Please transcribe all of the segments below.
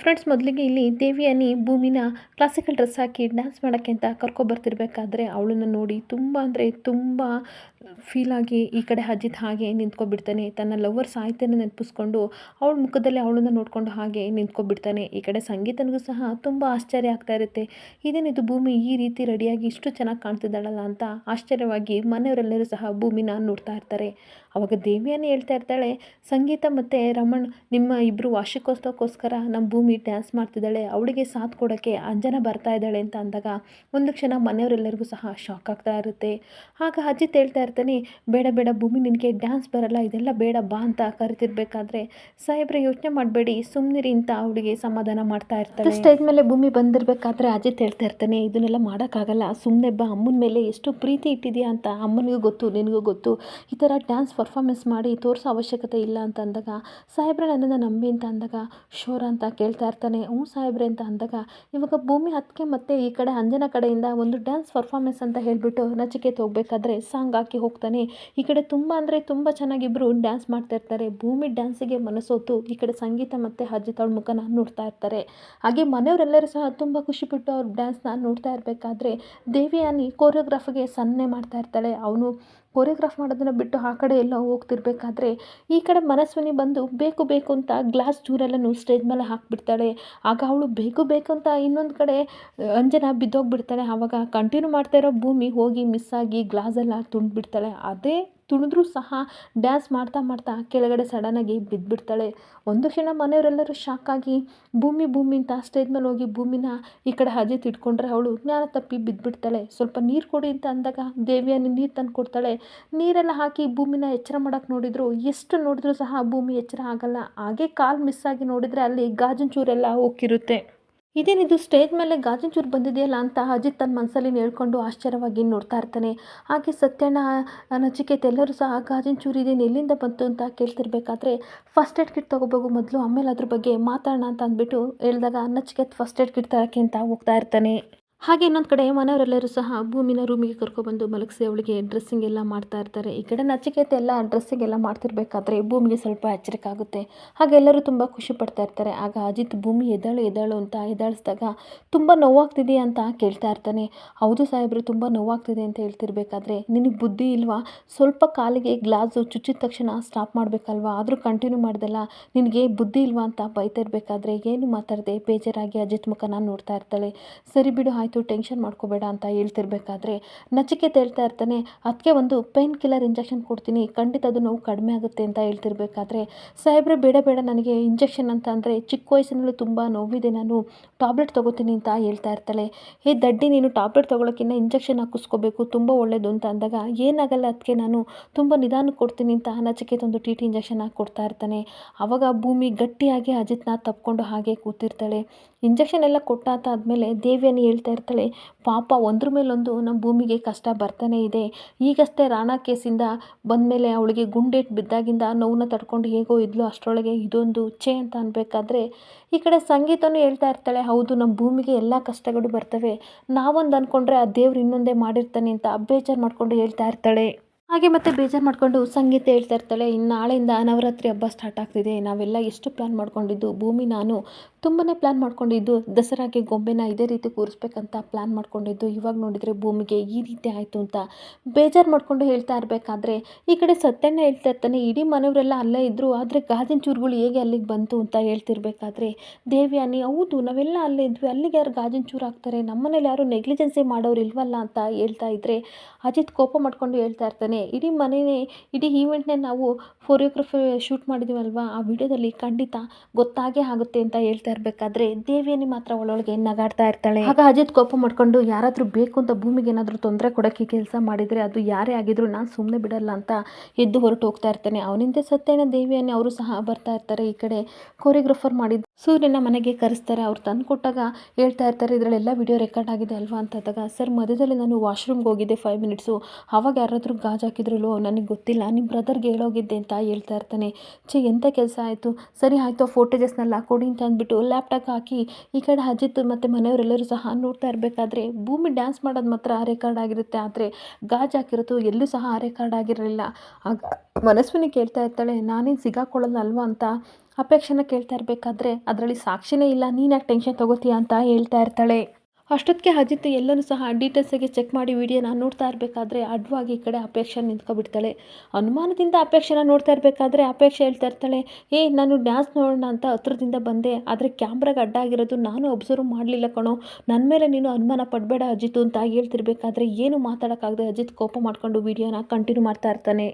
Friends, ಮೊದಲಿಗೆ ಇಲ್ಲಿ ದೇವಿಯಾನಿ ಭೂಮಿನ ಕ್ಲಾಸಿಕಲ್ ಡ್ರೆಸ್ ಹಾಕಿ ಡ್ಯಾನ್ಸ್ ಮಾಡೋಕ್ಕೆ ಅಂತ ಕರ್ಕೊಬರ್ತಿರ್ಬೇಕಾದ್ರೆ ಅವಳನ್ನು ನೋಡಿ ತುಂಬ ಅಂದರೆ ತುಂಬ ಫೀಲಾಗಿ ಈ ಕಡೆ ಅಜಿತ್ ಹಾಗೆ ನಿಂತ್ಕೊಬಿಡ್ತಾನೆ. ತನ್ನ ಲವರ್ ಸಾಹಿತ್ಯನ ನೆನಪಿಸ್ಕೊಂಡು ಅವಳ ಮುಖದಲ್ಲಿ ಅವಳನ್ನು ನೋಡಿಕೊಂಡು ಹಾಗೆ ನಿಂತ್ಕೊಬಿಡ್ತಾನೆ. ಈ ಕಡೆ ಸಂಗೀತನಿಗೂ ಸಹ ತುಂಬ ಆಶ್ಚರ್ಯ ಆಗ್ತಾ ಇರುತ್ತೆ. ಇದೇನಿದು ಭೂಮಿ? ಈ ರೀತಿ ರೆಡಿಯಾಗಿ ಇಷ್ಟು ಚೆನ್ನಾಗಿ ಕಾಣ್ತಿದ್ದಾಳಲ್ಲ ಅಂತ ಆಶ್ಚರ್ಯವಾಗಿ ಮನೆಯವರೆಲ್ಲರೂ ಸಹ ಭೂಮಿನ ನೋಡ್ತಾ ಇರ್ತಾರೆ. ಅವಾಗ ದೇವಿಯನ್ನೇ ಹೇಳ್ತಾ ಇರ್ತಾಳೆ, ಸಂಗೀತ ಮತ್ತು ರಮಣ್, ನಿಮ್ಮ ಇಬ್ಬರು ವಾರ್ಷಿಕೋತ್ಸವಕ್ಕೋಸ್ಕರ ನಮ್ಮ ಭೂಮಿ ಡ್ಯಾನ್ಸ್ ಮಾಡ್ತಿದ್ದಾಳೆ, ಅವಳಿಗೆ ಸಾಥ್ ಕೊಡೋಕ್ಕೆ ಅಂಜನ ಬರ್ತಾ ಇದ್ದಾಳೆ ಅಂತ ಅಂದಾಗ ಒಂದು ಕ್ಷಣ ಮನೆಯವರೆಲ್ಲರಿಗೂ ಸಹ ಶಾಕ್ ಆಗ್ತಾ ಇರುತ್ತೆ. ಆಗ ಅಜಿತ್ ಹೇಳ್ತಾ ಇರ್ತಾನೆ, ಬೇಡ ಬೇಡ ಭೂಮಿ, ನಿನಗೆ ಡ್ಯಾನ್ಸ್ ಬರಲ್ಲ, ಇದೆಲ್ಲ ಬೇಡ, ಬಾ ಅಂತ ಕರಿತಿರ್ಬೇಕಾದ್ರೆ ಸಾಹೇಬ್ರ ಯೋಚನೆ ಮಾಡಬೇಡಿ ಸುಮ್ಮನಿರಿ ಅಂತ ಅವಳಿಗೆ ಸಮಾಧಾನ ಮಾಡ್ತಾ ಇರ್ತಾರೆ ಸ್ಟೇಜ್ ಮೇಲೆ ಭೂಮಿ ಬಂದಿರಬೇಕಾದ್ರೆ ಅಜಿತ್ ಹೇಳ್ತಾ ಇರ್ತಾನೆ, ಇದನ್ನೆಲ್ಲ ಮಾಡೋಕ್ಕಾಗಲ್ಲ ಸುಮ್ಮನೆ ಬಾ, ಅಮ್ಮನ ಮೇಲೆ ಎಷ್ಟು ಪ್ರೀತಿ ಇಟ್ಟಿದೆಯಾ ಅಂತ ಅಮ್ಮನಿಗೂ ಗೊತ್ತು, ನಿನಗೂ ಗೊತ್ತು. ಈ ಥರ ಡ್ಯಾನ್ಸ್ ಪರ್ಫಾರ್ಮೆನ್ಸ್ ಮಾಡಿ ತೋರಿಸೋ ಅವಶ್ಯಕತೆ ಇಲ್ಲ ಅಂತ ಅಂದಾಗ, ಸಾಹೇಬ್ರೆ ನನ್ನನ್ನು ನಂಬಿ ಅಂತ ಅಂದಾಗ, ಶೋರ ಅಂತ ಕೇಳ್ತಾ ಇರ್ತಾನೆ, ಹ್ಞೂ ಸಾಹೇಬ್ರೆ ಅಂತ ಅಂದಾಗ, ಇವಾಗ ಭೂಮಿ ಹತ್ತಿಗೆ ಮತ್ತೆ ಈ ಕಡೆ ಅಂಜನ ಕಡೆಯಿಂದ ಒಂದು ಡ್ಯಾನ್ಸ್ ಪರ್ಫಾರ್ಮೆನ್ಸ್ ಅಂತ ಹೇಳಿಬಿಟ್ಟು ನಚಿಕೇತ್ ಹೋಗಬೇಕಾದ್ರೆ ಸಾಂಗ್ ಹಾಕಿ ಹೋಗ್ತಾನೆ. ಈ ಕಡೆ ತುಂಬ ಅಂದರೆ ತುಂಬ ಚೆನ್ನಾಗಿಬ್ಬರು ಡ್ಯಾನ್ಸ್ ಮಾಡ್ತಾ ಇರ್ತಾರೆ. ಭೂಮಿ ಡ್ಯಾನ್ಸಿಗೆ ಮನಸ್ಸೋತು ಈ ಕಡೆ ಸಂಗೀತ ಮತ್ತು ಅಜಿತ್ ಮುಖನ ನೋಡ್ತಾ ಇರ್ತಾರೆ. ಹಾಗೆ ಮನೆಯವರೆಲ್ಲರೂ ಸಹ ತುಂಬ ಖುಷಿಪಟ್ಟು ಅವ್ರ ಡ್ಯಾನ್ಸ್ನ ನೋಡ್ತಾ ಇರಬೇಕಾದ್ರೆ, ದೇವಿಯಾನಿ ಕೋರಿಯೋಗ್ರಾಫಿಗೆ ಸನ್ನೆ ಮಾಡ್ತಾ ಇರ್ತಾಳೆ. ಅವನು ಕೋರಿಯೋಗ್ರಾಫ್ ಮಾಡೋದನ್ನು ಬಿಟ್ಟು ಆ ಕಡೆ ಎಲ್ಲ ಹೋಗ್ತಿರ್ಬೇಕಾದ್ರೆ ಈ ಕಡೆ ಮನಸ್ವಿನಿ ಬಂದು ಬೇಕು ಬೇಕು ಅಂತ ಗ್ಲಾಸ್ ಚೂರೆಲ್ಲನೂ ಸ್ಟೇಜ್ ಮೇಲೆ ಹಾಕಿಬಿಡ್ತಾಳೆ. ಆಗ ಅವಳು ಬೇಕು ಬೇಕು ಅಂತ ಇನ್ನೊಂದು ಕಡೆ ಅಂಜನ ಬಿದ್ದೋಗ್ಬಿಡ್ತಾಳೆ. ಆವಾಗ ಕಂಟಿನ್ಯೂ ಮಾಡ್ತಾ ಇರೋ ಭೂಮಿ ಹೋಗಿ ಮಿಸ್ ಆಗಿ ಗ್ಲಾಸೆಲ್ಲ ತುಂಬಿಡ್ತಾಳೆ ಅದೇ ತುಳಿದ್ರೂ ಸಹ ಡ್ಯಾನ್ಸ್ ಮಾಡ್ತಾ ಮಾಡ್ತಾ ಕೆಳಗಡೆ ಸಡನ್ನಾಗಿ ಬಿದ್ದುಬಿಡ್ತಾಳೆ ಒಂದು ಕ್ಷಣ ಮನೆಯವರೆಲ್ಲರೂ ಶಾಕಾಗಿ ಭೂಮಿ ಭೂಮಿ ಅಂತ ಸ್ಟೇಜ್ ಮೇಲೆ ಹೋಗಿ ಭೂಮಿನ ಈ ಕಡೆ ಅಜಿತ್ ಇಟ್ಕೊಂಡ್ರೆ ಅವಳು ಜ್ಞಾನ ತಪ್ಪಿ ಬಿದ್ದುಬಿಡ್ತಾಳೆ ಸ್ವಲ್ಪ ನೀರು ಕೊಡಿ ಅಂತ ಅಂದಾಗ ದೇವಿಯನ್ನು ನೀರು ತಂದು ಕೊಡ್ತಾಳೆ. ನೀರೆಲ್ಲ ಹಾಕಿ ಭೂಮಿನ ಎಚ್ಚರ ಮಾಡೋಕ್ಕೆ ನೋಡಿದ್ರು. ಎಷ್ಟು ನೋಡಿದ್ರು ಸಹ ಭೂಮಿ ಎಚ್ಚರ ಆಗಲ್ಲ. ಹಾಗೆ ಕಾಲು ಮಿಸ್ ಆಗಿ ನೋಡಿದರೆ ಅಲ್ಲಿ ಗಾಜಿನ ಚೂರೆಲ್ಲ ಹೋಗಿರುತ್ತೆ ಇದೇನಿದು ಸ್ಟೇಜ್ ಮೇಲೆ ಗಾಜಿನ ಚೂರು ಬಂದಿದೆಯಲ್ಲ ಅಂತ ಅಜಿತ್ ತನ್ನ ಮನಸ್ಸಲ್ಲಿ ಹೇಳ್ಕೊಂಡು ಆಶ್ಚರ್ಯವಾಗಿ ನೋಡ್ತಾ ಇರ್ತಾನೆ. ಹಾಗೆ ಸತ್ಯಣ್ಣ ನಚಿಕೇತ್ ಎಲ್ಲರೂ ಸಹ ಗಾಜಿನ ಚೂರು ಇದೇನು ಎಲ್ಲಿಂದ ಬಂತು ಅಂತ ಕೇಳ್ತಿರ್ಬೇಕಾದ್ರೆ ಫಸ್ಟ್ ಏಡ್ ಕಿಟ್ ತೊಗೋಬೇಕು ಮೊದಲು, ಆಮೇಲೆ ಅದ್ರ ಬಗ್ಗೆ ಮಾತಾಡೋಣ ಅಂತ ಅಂದ್ಬಿಟ್ಟು ಹೇಳಿದಾಗ ನಚಿಕೇತ್ ಫಸ್ಟ್ ಏಡ್ ಕಿಟ್ ತರೋಕ್ಕೆ ಅಂತ ಹೋಗ್ತಾ ಇರ್ತಾನೆ. ಹಾಗೆ ಇನ್ನೊಂದು ಕಡೆ ಮನೆಯವರೆಲ್ಲರೂ ಸಹ ಭೂಮಿನ ರೂಮಿಗೆ ಕರ್ಕೊಬಂದು ಮಲಗಿಸಿ ಅವಳಿಗೆ ಡ್ರೆಸ್ಸಿಂಗ್ ಎಲ್ಲ ಮಾಡ್ತಾ ಇರ್ತಾರೆ. ಈ ಕಡೆ ನಚಿಕೇತ ಎಲ್ಲ ಡ್ರೆಸ್ಸಿಂಗ್ ಎಲ್ಲ ಮಾಡ್ತಿರ್ಬೇಕಾದ್ರೆ ಭೂಮಿಗೆ ಸ್ವಲ್ಪ ಎಚ್ಚರಿಕೆ ಆಗುತ್ತೆ ಹಾಗೆ ಎಲ್ಲರೂ ತುಂಬ ಖುಷಿ ಪಡ್ತಾ ಇರ್ತಾರೆ. ಆಗ ಅಜಿತ್, ಭೂಮಿ ಎದ್ದಾಳು ಎದ್ದಾಳು ಅಂತ ಎದ್ದಾಳಿಸಿದಾಗ ತುಂಬ ನೋವಾಗ್ತಿದೆ ಅಂತ ಕೇಳ್ತಾ ಇರ್ತಾನೆ. ಹೌದು ಸಾಹೇಬ್ರು, ತುಂಬ ನೋವಾಗ್ತಿದೆ ಅಂತ ಹೇಳ್ತಿರ್ಬೇಕಾದ್ರೆ ನಿನಗೆ ಬುದ್ಧಿ ಇಲ್ವಾ? ಸ್ವಲ್ಪ ಕಾಲಿಗೆ ಗ್ಲಾಸು ಚುಚ್ಚಿದ ತಕ್ಷಣ ಸ್ಟಾಪ್ ಮಾಡಬೇಕಲ್ವಾ? ಆದರೂ ಕಂಟಿನ್ಯೂ ಮಾಡ್ದಲ್ಲ, ನಿನಗೆ ಬುದ್ಧಿ ಇಲ್ವಾ? ಅಂತ ಬೈತಾ ಇರಬೇಕಾದ್ರೆ ಏನು ಮಾತಾಡದೆ? ಬೇಜಾರಾಗಿ ಅಜಿತ್ ಮುಖನ ನೋಡ್ತಾ ಇರ್ತಾಳೆ. ಸರಿ ಬಿಡು ಆಯಿತು, ಟೆನ್ಷನ್ ಮಾಡ್ಕೋಬೇಡ ಅಂತ ಹೇಳ್ತಿರ್ಬೇಕಾದ್ರೆ ನಚಿಕೆ ಹೇಳ್ತಾ ಇರ್ತಾನೆ ಅದಕ್ಕೆ ಒಂದು ಪೇನ್ ಕಿಲ್ಲರ್ ಇಂಜೆಕ್ಷನ್ ಕೊಡ್ತೀನಿ, ಖಂಡಿತ ಅದು ನೋವು ಕಡಿಮೆ ಆಗುತ್ತೆ ಅಂತ ಹೇಳ್ತಿರ್ಬೇಕಾದ್ರೆ, ಸಾಹೇಬ್ರೆ ಬೇಡ ಬೇಡ, ನನಗೆ ಇಂಜೆಕ್ಷನ್ ಅಂತ ಅಂದರೆ ಚಿಕ್ಕ ವಯಸ್ಸಿನಲ್ಲೂ ತುಂಬ ನೋವಿದೆ, ನಾನು ಟ್ಯಾಬ್ಲೆಟ್ ತೊಗೋತೀನಿ ಅಂತ ಹೇಳ್ತಾ ಇರ್ತಾಳೆ. ಹೇ ದಡ್ಡಿ, ನೀನು ಟ್ಯಾಬ್ಲೆಟ್ ತೊಗೊಳಕ್ಕಿಂತ ಇಂಜೆಕ್ಷನ್ ಹಾಕಿಸ್ಕೋಬೇಕು, ತುಂಬ ಒಳ್ಳೆಯದು ಅಂತ ಅಂದಾಗ, ಏನಾಗಲ್ಲ ಅದಕ್ಕೆ ನಾನು ತುಂಬ ನಿಧಾನಕ್ಕೆ ಕೊಡ್ತೀನಿ ಅಂತ ನಚಿಕೆ ಒಂದು ಟಿ ಟಿ ಇಂಜೆಕ್ಷನ್ ಹಾಕಿ ಕೊಡ್ತಾ ಇರ್ತಾನೆ. ಆವಾಗ ಭೂಮಿ ಗಟ್ಟಿಯಾಗಿ ಅಜಿತ್ನ ತಪ್ಕೊಂಡು ಹಾಗೆ ಕೂತಿರ್ತಾಳೆ. ಇಂಜೆಕ್ಷನ್ ಎಲ್ಲ ಕೊಟ್ಟಾತಾದ್ಮೇಲೆ ದೇವಿಯನ್ನು ಹೇಳ್ತಾ ಇರ್ತಾಳೆ, ಪಾಪ ಒಂದ್ರ ಮೇಲೊಂದು ನಮ್ಮ ಭೂಮಿಗೆ ಕಷ್ಟ ಬರ್ತಾನೆ ಇದೆ. ಈಗಷ್ಟೇ ರಾಣಾ ಕೇಸಿಂದ ಬಂದಮೇಲೆ ಅವಳಿಗೆ ಗುಂಡೇಟ್ ಬಿದ್ದಾಗಿಂದ ನೋವನ್ನ ತಡ್ಕೊಂಡು ಹೇಗೋ ಇದ್ಲು ಅಷ್ಟರೊಳಗೆ ಇದೊಂದು ಛೇ ಅಂತ ಅನ್ಬೇಕಾದ್ರೆ, ಈ ಕಡೆ ಸಂಗೀತನೂ ಹೇಳ್ತಾ ಇರ್ತಾಳೆ, ಹೌದು ನಮ್ಮ ಭೂಮಿಗೆ ಎಲ್ಲ ಕಷ್ಟಗಳು ಬರ್ತವೆ. ನಾವೊಂದು ಅಂದ್ಕೊಂಡ್ರೆ ಆ ದೇವ್ರು ಇನ್ನೊಂದೇ ಮಾಡಿರ್ತಾನೆ ಅಂತ ಬೇಜಾರು ಮಾಡಿಕೊಂಡು ಹೇಳ್ತಾ ಇರ್ತಾಳೆ. ಹಾಗೆ ಮತ್ತೆ ಬೇಜಾರು ಮಾಡಿಕೊಂಡು ಸಂಗೀತ ಹೇಳ್ತಾ ಇರ್ತಾಳೆ ಇನ್ನು ನಾಳೆಯಿಂದ ನವರಾತ್ರಿ ಹಬ್ಬ ಸ್ಟಾರ್ಟ್ ಆಗ್ತಿದೆ. ನಾವೆಲ್ಲ ಎಷ್ಟು ಪ್ಲ್ಯಾನ್ ಮಾಡ್ಕೊಂಡಿದ್ದು? ಭೂಮಿ ನಾನು ತುಂಬಾ ಪ್ಲ್ಯಾನ್ ಮಾಡ್ಕೊಂಡಿದ್ದು. ದಸರಾಗೆ ಗೊಂಬೆನ ಇದೇ ರೀತಿ ಕೂರಿಸ್ಬೇಕಂತ ಪ್ಲ್ಯಾನ್ ಮಾಡ್ಕೊಂಡಿದ್ದು. ಇವಾಗ ನೋಡಿದರೆ ಭೂಮಿಗೆ ಈ ರೀತಿ ಆಯಿತು ಅಂತ ಬೇಜಾರು ಮಾಡಿಕೊಂಡು ಹೇಳ್ತಾ ಇರಬೇಕಾದ್ರೆ ಈ ಕಡೆ ಸತ್ಯಣ್ಣ ಹೇಳ್ತಾ ಇರ್ತಾನೆ, ಇಡೀ ಮನೆಯವರೆಲ್ಲ ಅಲ್ಲೇ ಇದ್ದರು ಆದರೆ ಗಾಜಿನ ಚೂರುಗಳು ಹೇಗೆ ಅಲ್ಲಿಗೆ ಬಂತು? ಅಂತ ಹೇಳ್ತಿರ್ಬೇಕಾದ್ರೆ, ದೇವ್ಯಾನಿ, ಹೌದು, ನಾವೆಲ್ಲ ಅಲ್ಲೇ ಇದ್ವಿ. ಅಲ್ಲಿಗೆ ಯಾರು ಗಾಜಿನ ಚೂರು ಹಾಕ್ತಾರೆ? ನಮ್ಮನೇಲಿ ಯಾರು ನೆಗ್ಲಿಜೆನ್ಸಿ ಮಾಡೋರು ಇಲ್ವಲ್ಲ? ಅಂತ ಹೇಳ್ತಾ ಇದ್ದರೆ ಅಜಿತ್ ಕೋಪ ಮಾಡ್ಕೊಂಡು ಹೇಳ್ತಾ ಇರ್ತಾನೆ, ಇಡೀ ಮನೆಯೇ ಇಡೀ ಈವೆಂಟ್ನೇ ನಾವು ಫೋರಿಯೋಗ್ರಫಿ ಶೂಟ್ ಮಾಡಿದ್ದೀವಲ್ವಾ ಆ ವಿಡಿಯೋದಲ್ಲಿ ಖಂಡಿತ ಗೊತ್ತಾಗೇ ಆಗುತ್ತೆ ಅಂತ ಹೇಳ್ತಾ ಇರಬೇಕಾದ್ರೆ ದೇವಿಯನಿ ಮಾತ್ರ ಒಳೊಳಗೆ ನಗಾಡ್ತಾ ಇರ್ತಾಳೆ. ಆಗ ಅಜಿತ್ ಕೋಪ ಮಾಡ್ಕೊಂಡು, ಯಾರಾದರೂ ಬೇಕು ಅಂತ ಭೂಮಿಗೆ ಏನಾದರೂ ತೊಂದರೆ ಕೊಡೋಕ್ಕೆ ಕೆಲಸ ಮಾಡಿದರೆ ಅದು ಯಾರೇ ಆಗಿದ್ರು ನಾನು ಸುಮ್ಮನೆ ಬಿಡಲ್ಲ ಅಂತ ಎದ್ದು ಹೊರಟು ಹೋಗ್ತಾ ಇರ್ತಾನೆ. ಅವನಿಂದ ಸತ್ಯನ ದೇವಿಯನ್ನೇ ಅವರು ಸಹ ಬರ್ತಾ ಇರ್ತಾರೆ. ಈ ಕಡೆ ಕೊರಿಯೋಗ್ರಫರ್ ಮಾಡಿದ್ದು ಸೂರ್ಯನ ಮನೆಗೆ ಕರೆಸ್ತಾರೆ. ಅವ್ರು ತಂದು ಕೊಟ್ಟಾಗ ಹೇಳ್ತಾ ಇರ್ತಾರೆ, ಇದರಲ್ಲೆಲ್ಲ ವಿಡಿಯೋ ರೆಕಾರ್ಡ್ ಆಗಿದೆ ಅಲ್ವಾ? ಅಂತ ಸರ್, ಮಧ್ಯದಲ್ಲಿ ನಾನು ವಾಶ್ರೂಮ್ಗೆ ಹೋಗಿದ್ದೆ ಫೈವ್ ಮಿನಿಟ್ಸು ಆವಾಗ ಯಾರಾದರೂ ಗಾಜ್ ಹಾಕಿದ್ರಲ್ಲೋ ನನಗೆ ಗೊತ್ತಿಲ್ಲ. ನಿಮ್ಮ ಬ್ರದರ್ಗೆ ಹೇಳೋಗಿದ್ದೆ ಅಂತ ಹೇಳ್ತಾ ಇರ್ತಾನೆ. ಛೇ ಎಂಥ ಕೆಲಸ ಆಯಿತು? ಸರಿ, ಆಯಿತು, ಆ ಫೋಟೇಜಸ್ನೆಲ್ಲ ಕೊಡಿ ಅಂತ ಅಂದ್ಬಿಟ್ಟು ಲ್ಯಾಪ್ಟಾಪ್ ಹಾಕಿ ಈ ಕಡೆ ಅಜಿತ್ ಮತ್ತು ಮನೆಯವರೆಲ್ಲರೂ ಸಹ ನೋಡ್ತಾ ಇರಬೇಕಾದ್ರೆ ಭೂಮಿ ಡ್ಯಾನ್ಸ್ ಮಾಡೋದು ಮಾತ್ರ ಆ ರೆಕಾರ್ಡ್ ಆಗಿರುತ್ತೆ. ಆದರೆ ಗಾಜ್ ಹಾಕಿರೋದು ಎಲ್ಲೂ ಸಹ ಆ ರೆಕಾರ್ಡ್ ಆಗಿರಲಿಲ್ಲ. ಆಗ ಮನಸ್ವಿನಿ ಕೇಳ್ತಾ ಇರ್ತಾಳೆ, ನಾನೇನು ಸಿಗಾಕೊಳ್ಳಲ್ಲ ಅಲ್ವಾ ಅಂತ ಅಪೇಕ್ಷೆನ ಕೇಳ್ತಾ ಇರಬೇಕಾದ್ರೆ ಅದರಲ್ಲಿ ಸಾಕ್ಷಿನೇ ಇಲ್ಲ. ನೀನು ಯಾಕೆ ಟೆನ್ಷನ್ ತೊಗೋತೀಯ ಅಂತ ಹೇಳ್ತಾ ಇರ್ತಾಳೆ. ಅಷ್ಟೊತ್ತಿಗೆ ಅಜಿತ್ ಎಲ್ಲನೂ ಸಹ ಡೀಟೇಲ್ಸಾಗಿ ಚೆಕ್ ಮಾಡಿ ವಿಡಿಯೋನ ನೋಡ್ತಾ ಇರಬೇಕಾದ್ರೆ ಅಡ್ವಾಗಿ ಈ ಕಡೆ ಅಪೇಕ್ಷೆ ನಿಂತ್ಕೊಬಿಡ್ತಾಳೆ. ಅನುಮಾನದಿಂದ ಅಪೇಕ್ಷೆನ ನೋಡ್ತಾ ಇರಬೇಕಾದ್ರೆ ಅಪೇಕ್ಷೆ ಹೇಳ್ತಾ ಇರ್ತಾಳೆ, ಏ, ನಾನು ಡ್ಯಾನ್ಸ್ ನೋಡೋಣ ಅಂತ ಹತ್ರದಿಂದ ಬಂದೆ, ಆದರೆ ಕ್ಯಾಮ್ರಾಗೆ ಅಡ್ಡ ಆಗಿರೋದು ನಾನು ಅಬ್ಸರ್ವ್ ಮಾಡಲಿಲ್ಲ ಕಣೋ. ನನ್ನ ಮೇಲೆ ನೀನು ಅನುಮಾನ ಪಡಬೇಡ ಅಜಿತ್ ಅಂತ ಹೇಳ್ತಿರ್ಬೇಕಾದ್ರೆ ಏನು ಮಾತಾಡೋಕ್ಕಾಗದೆ ಅಜಿತ್ ಕೋಪ ಮಾಡಿಕೊಂಡು ವಿಡಿಯೋನ ಕಂಟಿನ್ಯೂ ಮಾಡ್ತಾ ಇರ್ತಾನೆ.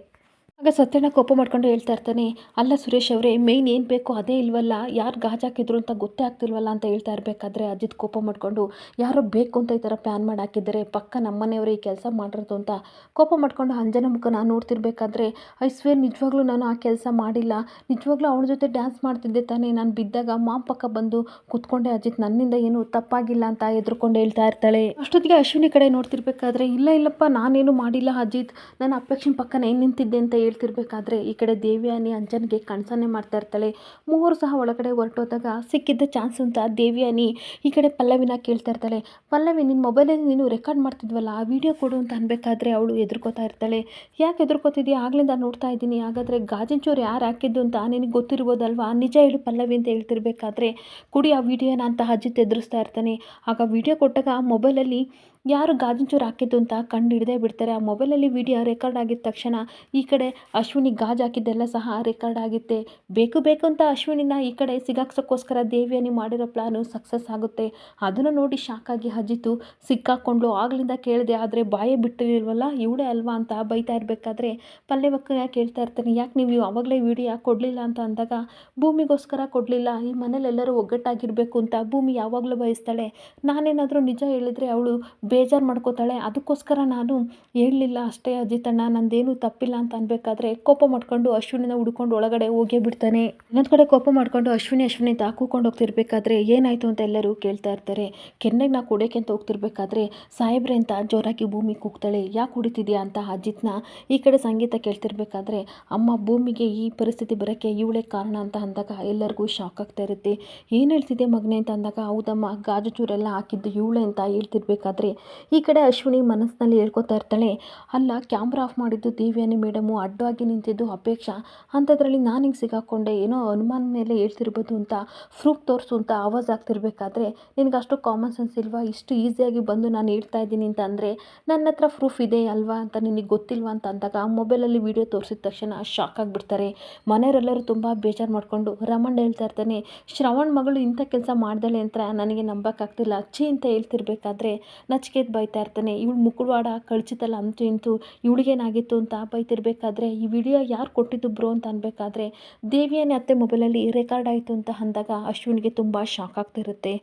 ಆಗ ಸತ್ಯಣ್ಣ ಕೋಪ ಮಾಡ್ಕೊಂಡು ಹೇಳ್ತಾ ಇರ್ತಾನೆ, ಅಲ್ಲ ಸುರೇಶ್ ಅವರೇ ಮೇಯ್ನ್ ಏನು ಬೇಕೋ ಅದೇ ಇಲ್ವಲ್ಲ, ಯಾರು ಗಾಜು ಹಾಕಿದ್ರು ಅಂತ ಗೊತ್ತೇ ಆಗ್ತಿಲ್ವಲ್ಲ ಅಂತ ಹೇಳ್ತಾ ಇರಬೇಕಾದ್ರೆ ಅಜಿತ್ ಕೋಪ ಮಾಡಿಕೊಂಡು, ಯಾರೋ ಬೇಕು ಅಂತ ಈ ಥರ ಪ್ಲ್ಯಾನ್ ಮಾಡಿ ಹಾಕಿದ್ದಾರೆ, ಪಕ್ಕ ನಮ್ಮನೆಯವರೇ ಈ ಕೆಲಸ ಮಾಡಿರೋದು ಅಂತ. ಕೋಪ ಮಾಡಿಕೊಂಡು ಅಂಜನ ಮುಖ ನಾನು ನೋಡ್ತಿರ್ಬೇಕಾದ್ರೆ, ಐ ಸ್ವೇರ್ ನಿಜವಾಗ್ಲೂ ನಾನು ಆ ಕೆಲಸ ಮಾಡಿಲ್ಲ, ನಿಜವಾಗ್ಲೂ ಅವಳ ಜೊತೆ ಡ್ಯಾನ್ಸ್ ಮಾಡ್ತಿದ್ದೆ ತಾನೇ, ನಾನು ಬಿದ್ದಾಗ ಮಾಮ್ ಪಕ್ಕ ಬಂದು ಕೂತ್ಕೊಂಡೆ ಅಜಿತ್ ನನ್ನಿಂದ ಏನು ತಪ್ಪಾಗಿಲ್ಲ ಅಂತ ಎದ್ರುಕೊಂಡು ಹೇಳ್ತಾ ಇರ್ತಾಳೆ. ಅಷ್ಟೊತ್ತಿಗೆ ಅಶ್ವಿನಿ ಕಡೆ ನೋಡ್ತಿರ್ಬೇಕಾದ್ರೆ, ಇಲ್ಲ ಇಲ್ಲಪ್ಪ, ನಾನೇನು ಮಾಡಿಲ್ಲ ಅಜಿತ್, ನಾನು ಪಕ್ಕ ಪಕ್ಕನೇ ನಿಂತಿದ್ದೆ ಅಂತ ಹೇಳ್ತಿರ್ಬೇಕಾದ್ರೆ ಈ ಕಡೆ ದೇವ್ಯಾನಿ ಅಂಜನ್ಗೆ ಕನಸನ್ನೇ ಮಾಡ್ತಾ ಇರ್ತಾಳೆ. ಮೂವರು ಸಹ ಒಳಗಡೆ ಹೊರಟೋದಾಗ ಸಿಕ್ಕಿದ್ದ ಚಾನ್ಸ್ ಅಂತ ದೇವಿಯಾನಿ ಈ ಕಡೆ ಪಲ್ಲವಿನ ಕೇಳ್ತಾ ಇರ್ತಾಳೆ. ಪಲ್ಲವಿ ನಿನ್ನ ಮೊಬೈಲಲ್ಲಿ ನೀನು ರೆಕಾರ್ಡ್ ಮಾಡ್ತಿದ್ವಲ್ಲ, ಆ ವಿಡಿಯೋ ಕೊಡು ಅಂತ ಅನ್ಬೇಕಾದ್ರೆ ಅವಳು ಎದುರ್ಕೋತಾ ಇರ್ತಾಳೆ. ಯಾಕೆ ಎದುರ್ಕೋತಿದ್ಯಾ ಆಗ್ಲಿಂದ ನೋಡ್ತಾ ಇದ್ದೀನಿ. ಹಾಗಾದರೆ ಗಾಜಿನ ಚೂರು ಯಾರು ಹಾಕಿದ್ದು ಅಂತ ನಿನಗೆ ಗೊತ್ತಿರ್ಬೋದಲ್ವಾ? ನಿಜ ಹೇಳು ಪಲ್ಲವಿ ಅಂತ ಹೇಳ್ತಿರ್ಬೇಕಾದ್ರೆ ಕುಡಿ ಆ ವಿಡಿಯೋನ ಅಂತ ಅಜಿತ್ ಎದುರಿಸ್ತಾ ಇರ್ತಾನೆ. ಆಗ ವಿಡಿಯೋ ಕೊಟ್ಟಾಗ ಮೊಬೈಲಲ್ಲಿ ಯಾರು ಗಾಜಿನ ಚೂರು ಹಾಕಿದ್ದು ಅಂತ ಕಂಡು ಹಿಡ್ದೇ ಬಿಡ್ತಾರೆ. ಆ ಮೊಬೈಲಲ್ಲಿ ವಿಡಿಯೋ ರೆಕಾರ್ಡ್ ಆಗಿದ ತಕ್ಷಣ ಈ ಕಡೆ ಅಶ್ವಿನಿ ಗಾಜು ಹಾಕಿದ್ದೆಲ್ಲ ಸಹ ರೆಕಾರ್ಡ್ ಆಗುತ್ತೆ. ಬೇಕು ಬೇಕು ಅಂತ ಅಶ್ವಿನಿನ ಈ ಕಡೆ ಸಿಗಾಕ್ಸೋಕ್ಕೋಸ್ಕರ ದೇವಿಯನ್ನು ಮಾಡಿರೋ ಪ್ಲಾನು ಸಕ್ಸಸ್ ಆಗುತ್ತೆ. ಅದನ್ನು ನೋಡಿ ಶಾಕಾಗಿ ಅಜಿತು ಸಿಕ್ಕಾಕ್ಕೊಂಡು ಆಗ್ಲಿಂದ ಕೇಳಿದೆ, ಆದರೆ ಬಾಯೇ ಬಿಟ್ಟಿರಲ್ವಲ್ಲ ಇವಳೇ ಅಲ್ವಾ ಅಂತ ಬೈತಾ ಇರಬೇಕಾದ್ರೆ ಪಲ್ಯವಕ್ಕ ಕೇಳ್ತಾ ಇರ್ತಾನೆ. ಯಾಕೆ ನೀವು ಆವಾಗಲೇ ವಿಡಿಯೋ ಕೊಡಲಿಲ್ಲ ಅಂತ ಅಂದಾಗ, ಭೂಮಿಗೋಸ್ಕರ ಕೊಡಲಿಲ್ಲ. ಈ ಮನೇಲಿ ಎಲ್ಲರೂ ಒಗ್ಗಟ್ಟಾಗಿರಬೇಕು ಅಂತ ಭೂಮಿ ಯಾವಾಗಲೂ ಬಯಸ್ತಾಳೆ. ನಾನೇನಾದರೂ ನಿಜ ಹೇಳಿದರೆ ಅವಳು ಬೇಜಾರು ಮಾಡ್ಕೋತಾಳೆ. ಅದಕ್ಕೋಸ್ಕರ ನಾನು ಹೇಳಲಿಲ್ಲ ಅಷ್ಟೇ ಅಜಿತಣ್ಣ. ನಂದೇನು ತಪ್ಪಿಲ್ಲ ಅಂತ ಅನ್ಬೇಕಾದ್ರೆ ಕೋಪ ಮಾಡ್ಕೊಂಡು ಅಶ್ವಿನಿನ ಹುಡ್ಕೊಂಡು ಒಳಗಡೆ ಹೋಗೇ ಬಿಡ್ತಾನೆ. ಇನ್ನೊಂದು ಕಡೆ ಕೋಪ ಮಾಡ್ಕೊಂಡು ಅಶ್ವಿನಿ ಅಶ್ವಿನಿ ಅಂತ ಕೂಕೊಂಡು ಹೋಗ್ತಿರ್ಬೇಕಾದ್ರೆ ಏನಾಯಿತು ಅಂತ ಎಲ್ಲರೂ ಕೇಳ್ತಾ ಇರ್ತಾರೆ. ಕೆನ್ನೆಗೆ ನಾ ಕುಡಿಯೋಕೆ ಅಂತ ಹೋಗ್ತಿರ್ಬೇಕಾದ್ರೆ ಸಾಹೇಬ್ರೆ ಅಂತ ಜೋರಾಗಿ ಭೂಮಿ ಕೂಗ್ತಾಳೆ, ಯಾಕೆ ಕುಡಿತಿದ್ಯಾ ಅಂತ ಅಜಿತ್ನ ಈ ಕಡೆ ಸಂಗೀತ ಕೇಳ್ತಿರ್ಬೇಕಾದ್ರೆ ಅಮ್ಮ ಭೂಮಿಗೆ ಈ ಪರಿಸ್ಥಿತಿ ಬರೋಕ್ಕೆ ಇವಳೇ ಕಾರಣ ಅಂತ ಅಂದಾಗ ಎಲ್ಲರಿಗೂ ಶಾಕ್ ಆಗ್ತಾ ಇರುತ್ತೆ. ಏನು ಹೇಳ್ತಿದ್ದೆ ಮಗನೆ ಅಂತ ಅಂದಾಗ, ಹೌದಮ್ಮ, ಗಾಜು ಚೂರೆಲ್ಲ ಹಾಕಿದ್ದು ಇವಳೆ ಅಂತ ಹೇಳ್ತಿರ್ಬೇಕಾದ್ರೆ ಈ ಕಡೆ ಅಶ್ವಿನಿ ಮನಸ್ಸಿನಲ್ಲಿ ಹೇಳ್ಕೊತಾ ಇರ್ತಾಳೆ, ಅಲ್ಲ, ಕ್ಯಾಮ್ರಾ ಆಫ್ ಮಾಡಿದ್ದು ದೇವ್ಯಾನಿ ಮೇಡಮು ಅಡ್ಡವಾಗಿ ನಿಂತಿದ್ದು ಅಪೇಕ್ಷಾ. ಅಂಥದ್ರಲ್ಲಿ ನಾನು ಹಿಂಗೆ ಸಿಗಾಕೊಂಡೆ? ಏನೋ ಅನುಮಾನ ಮೇಲೆ ಹೇಳ್ತಿರ್ಬೋದು ಅಂತ ಪ್ರೂಫ್ ತೋರಿಸು ಅಂತ ಆವಾಜ್ ಆಗ್ತಿರ್ಬೇಕಾದ್ರೆ ನಿನಗೆ ಅಷ್ಟು ಕಾಮನ್ ಸೆನ್ಸ್ ಇಲ್ವಾ? ಇಷ್ಟು ಈಸಿಯಾಗಿ ಬಂದು ನಾನು ಹೇಳ್ತಾ ಇದ್ದೀನಿ ಅಂತ ಅಂದರೆ ನನ್ನ ಹತ್ರ ಪ್ರೂಫ್ ಇದೆ ಅಲ್ವಾ ಅಂತ ನಿನಗೆ ಗೊತ್ತಿಲ್ವಾ ಅಂತ ಅಂದಾಗ ಆ ಮೊಬೈಲಲ್ಲಿ ವೀಡಿಯೋ ತೋರಿಸಿದ ತಕ್ಷಣ ಶಾಕ್ ಆಗಿಬಿಡ್ತಾರೆ. ಮನೆಯವರೆಲ್ಲರೂ ತುಂಬ ಬೇಜಾರು ಮಾಡಿಕೊಂಡು ರಮಣ್ಣ ಹೇಳ್ತಾ ಇರ್ತಾನೆ, ಶ್ರವಣ್ ಮಗಳು ಇಂಥ ಕೆಲಸ ಮಾಡ್ದಳೆ ಅಂತ ನನಗೆ ನಂಬಕ್ಕಾಗ್ತಿಲ್ಲ. ಅಚ್ಚಿ ಅಂತ ಹೇಳ್ತಿರ್ಬೇಕಾದ್ರೆ ನಚಿಕೇತ್ ಬೈತಾ ಇರ್ತಾನೆ. ಇವಳು ಮುಖವಾಡ ಕಳಚಿತಲ್ಲ ಅಂತೂ ಇಂತೂ ಇವಳಿಗೇನಾಗಿತ್ತು ಅಂತ ಬೈತಿರ್ಬೇಕಾದ್ರೆ ಈ ವಿಡಿಯೋ ಯಾರು ಕೊಟ್ಟಿದ್ದು ಬ್ರೋ ಅಂತ ಅನ್ಬೇಕಾದ್ರೆ ದೇವಿಯನೇ ಅತ್ತೆ ಮೊಬೈಲಲ್ಲಿ ರೆಕಾರ್ಡ್ ಆಯಿತು ಅಂತ ಅಂದಾಗ ಅಶ್ವಿನಿಗೆ ತುಂಬ ಶಾಕ್ ಆಗ್ತಿರುತ್ತೆ.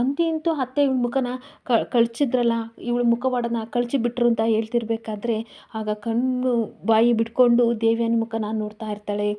ಅಂತಿಂತೂ ಅತ್ತೆ ಇವಳ ಮುಖನ ಕಳ್ಚಿದ್ರಲ್ಲ, ಇವಳ ಮುಖವಾಡನ ಕಳ್ಚಿಬಿಟ್ರು ಅಂತ ಹೇಳ್ತಿರ್ಬೇಕಾದ್ರೆ ಆಗ ಕಣ್ಣು ಬಾಯಿ ಬಿಟ್ಕೊಂಡು ದೇವಿಯನ ಮುಖನ ನೋಡ್ತಾ ಇರ್ತಾಳೆ.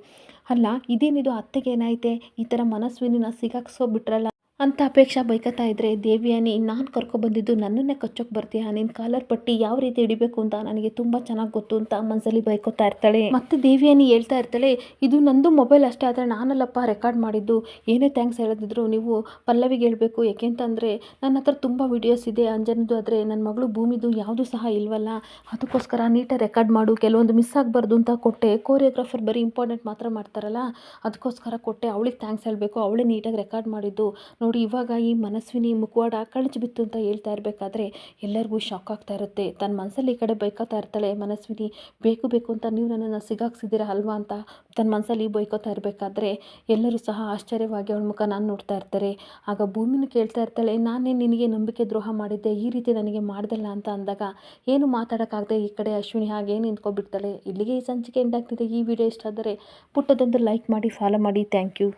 ಅಲ್ಲ, ಇದೇನಿದು ಅತ್ತೆಗೆ ಏನಾಯ್ತೆ ಈ ಥರ ಮನಸ್ವಿನ ಸಿಗಾಕ್ಸೋ ಬಿಟ್ರಲ್ಲ. ಅಂತ ಅಪೇಕ್ಷಾ ಬೈಕತ್ತಾ ಇದ್ರೆ ದೇವಿಯಾನಿ ನಾನು ಕರ್ಕೊಬಂದಿದ್ದು ನನ್ನನ್ನೇ ಕಚ್ಚೋಕೆ ಬರ್ತೀಯಾ? ನಿನ್ನ ಕಾಲರ್ ಪಟ್ಟಿ ಯಾವ ರೀತಿ ಹಿಡಿಬೇಕು ಅಂತ ನನಗೆ ತುಂಬ ಚೆನ್ನಾಗಿ ಗೊತ್ತು ಅಂತ ಮನಸ್ಸಲ್ಲಿ ಬೈಕೋತಾ ಇರ್ತಾಳೆ. ಮತ್ತೆ ದೇವಿಯಾನಿ ಹೇಳ್ತಾ ಇರ್ತಾಳೆ, ಇದು ನಂದು ಮೊಬೈಲ್ ಅಷ್ಟೇ, ಆದರೆ ನಾನಲ್ಲಪ್ಪ ರೆಕಾರ್ಡ್ ಮಾಡಿದ್ದು. ಏನೇ ಥ್ಯಾಂಕ್ಸ್ ಹೇಳದಿದ್ರು ನೀವು ಪಲ್ಲವಿಗೆ ಹೇಳಬೇಕು. ಯಾಕೆಂತಂದರೆ ನನ್ನ ಹತ್ರ ತುಂಬ ವಿಡಿಯೋಸ್ ಇದೆ, ಅಂಜನದು ಆದರೆ ನನ್ನ ಮಗಳು ಭೂಮಿದು ಯಾವುದೂ ಸಹ ಇಲ್ವಲ್ಲ. ಅದಕ್ಕೋಸ್ಕರ ನೀಟಾಗಿ ರೆಕಾರ್ಡ್ ಮಾಡು. ಕೆಲವೊಂದು ಮಿಸ್ ಆಗಬಾರ್ದು ಅಂತ ಕೊಟ್ಟೆ. ಕೋರಿಯೋಗ್ರಾಫರ್ ಬರೀ ಇಂಪಾರ್ಟೆಂಟ್ ಮಾತ್ರ ಮಾಡ್ತಾರಲ್ಲ, ಅದಕ್ಕೋಸ್ಕರ ಕೊಟ್ಟೆ. ಅವಳಿಗೆ ಥ್ಯಾಂಕ್ಸ್ ಹೇಳಬೇಕು. ಅವಳೇ ನೀಟಾಗಿ ರೆಕಾರ್ಡ್ ಮಾಡಿದ್ದು. ನೋಡಿ ಇವಾಗ ಈ ಮನಸ್ವಿನಿ ಮುಖವಾಡ ಕಳಚಿ ಬಿತ್ತು ಅಂತ ಹೇಳ್ತಾ ಇರಬೇಕಾದ್ರೆ ಎಲ್ಲರಿಗೂ ಶಾಕ್ ಆಗ್ತಾ ಇರುತ್ತೆ. ತನ್ನ ಮನಸ್ಸಲ್ಲಿ ಈ ಕಡೆ ಬೈಕೋತಾ ಇರ್ತಾಳೆ, ಮನಸ್ವಿನಿ ಬೇಕು ಬೇಕು ಅಂತ ನೀವು ನನ್ನನ್ನು ಸಿಗಾಕ್ಸಿದ್ದೀರಾ ಅಲ್ವಾ ಅಂತ ತನ್ನ ಮನಸ್ಸಲ್ಲಿ ಬೈಕೋತಾ ಇರಬೇಕಾದ್ರೆ ಎಲ್ಲರೂ ಸಹ ಆಶ್ಚರ್ಯವಾಗಿ ಅವಳ ಮುಖ ನಾನು ನೋಡ್ತಾ ಇರ್ತಾರೆ. ಆಗ ಭೂಮಿನ ಕೇಳ್ತಾ ಇರ್ತಾಳೆ, ನಾನೇ ನಿನಗೆ ನಂಬಿಕೆ ದ್ರೋಹ ಮಾಡಿದ್ದೆ, ಈ ರೀತಿ ನನಗೆ ಮಾಡ್ದಲ್ಲ ಅಂತ ಅಂದಾಗ ಏನು ಮಾತಾಡೋಕ್ಕಾಗದೆ ಈ ಕಡೆ ಅಶ್ವಿನಿ ಹಾಗೆ ನಿಂತ್ಕೊಬಿಡ್ತಾಳೆ ಇಲ್ಲಿಗೆ ಈ ಸಂಚಿಕೆ ಎಂಡಾಗ್ತಿದೆ ಈ ವಿಡಿಯೋ ಇಷ್ಟ ಆದರೆ ಪುಟ್ಟದೊಂದು ಲೈಕ್ ಮಾಡಿ ಫಾಲೋ ಮಾಡಿ. Thank you